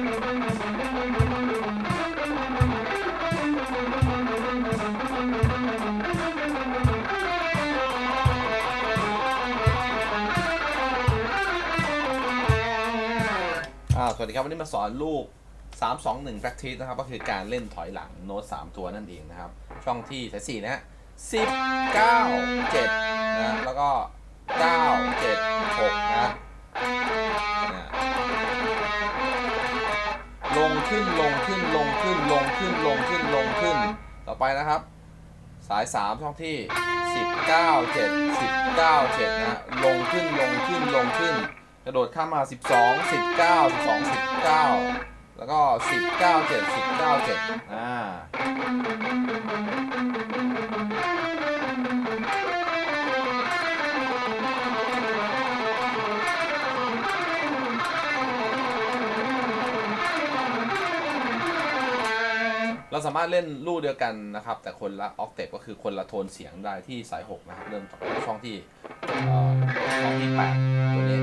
อ่าสวัสดีครับ วันนี้มาสอนลูก 3 2 1 practice นะครับ ก็คือการเล่นถอยหลังโน้ต 3 ตัวนั่นเองนะครับ ช่องที่สายสี่นะฮะ10 9 7นะ แล้วก็9 7 6นะนะ ลงขึ้นลงขึ้นลงขึ้นลงขึ้นลงขึ้นลงขึ้น ต่อไปนะครับ สาย 3 ช่องที่ 19 7 19 7นะลงขึ้นลงขึ้นลงขึ้น กระโดดข้ามมา 12 19 12 19 แล้วก็ 19 7 19 7อ่า เราสามารถเล่นลู่เดียวกันนะครับ แต่คนละออกเตปก็คือคนละโทนเสียงได้ที่สาย6นะครับ เริ่มจากช่องที่ช่องที่ 8 ตัวนี้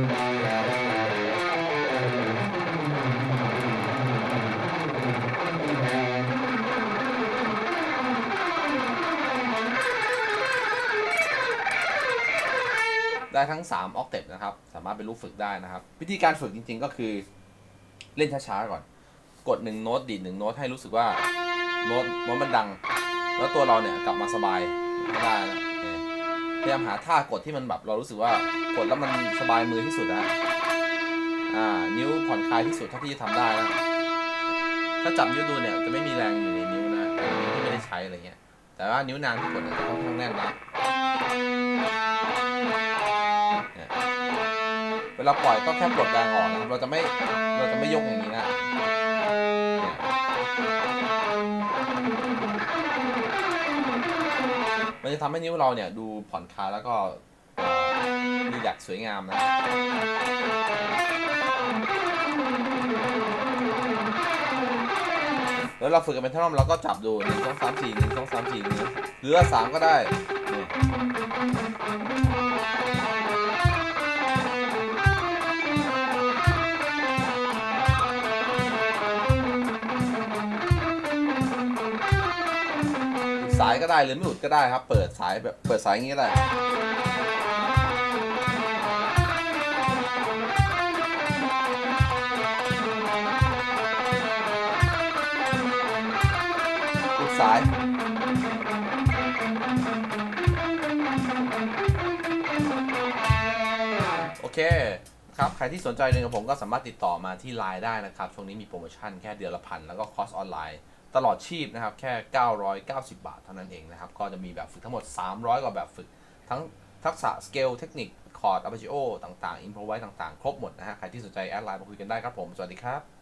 ได้ทั้ง 3 ออกเตปนะครับ สามารถเป็นลูกฝึกได้นะครับ วิธีการฝึกจริงๆก็คือเล่นช้าๆก่อน กดหนึ่งโน้ตดีดหนึ่งโน้ตให้รู้สึกว่า โน้ตโน้ตมันดัง แล้วตัวเราเนี่ยกลับมาสบายก็ได้นะพยายามหาท่ากดที่มันแบบเรารู้สึกว่ากดแล้วมันสบายมือที่สุดนะอ่านิ้วผ่อนคลายที่สุดเท่าที่จะทำได้นะถ้าจับนิ้วดูเนี่ยจะไม่มีแรงอยู่ในนิ้วนะนิ้วที่ไม่ได้ใช้อะไรเงี้ยแต่ว่านิ้วนางที่กดเนี่ยจะค่อนข้างแน่นนะเวลาปล่อยก็แค่ปลดแรงออกนะเราจะไม่เราจะไม่ยกอย่างนี้นะ มันจะทำให้นิ้วเราเนี่ยดูผ่อนคลายแล้วก็ดีดูอยากสวยงามนะแล้วเราฝึกกันเป็นท่อนเราก็จับดูหนึ่งสองสามสี่หนึ่งสองสามสี่หรือหรือว่าสามก็ได้ สายก็ได้หรือไม่อุดก็ได้ครับ เปิดสายแบบเปิดสายอย่างนี้ก็ได้อุดสายโอเคครับ ใครที่สนใจเรียนกับผมก็สามารถติดต่อมาที่ Line ได้นะครับ ช่วงนี้มีโปรโมชั่นแค่เดือนละพัน แล้วก็คอร์สออนไลน์ ตลอดชีพนะครับแค่ 990 บาทเท่านั้นเองนะครับ ก็จะมีแบบฝึกทั้งหมด 300 กว่าแบบฝึก ทั้งทักษะสเกลเทคนิคคอร์ดอาร์เปจิโอต่างๆ อินโพรไวต่างๆ ครบหมดนะฮะ ใครที่สนใจแอดไลน์มาคุยกันได้ครับผม สวัสดีครับ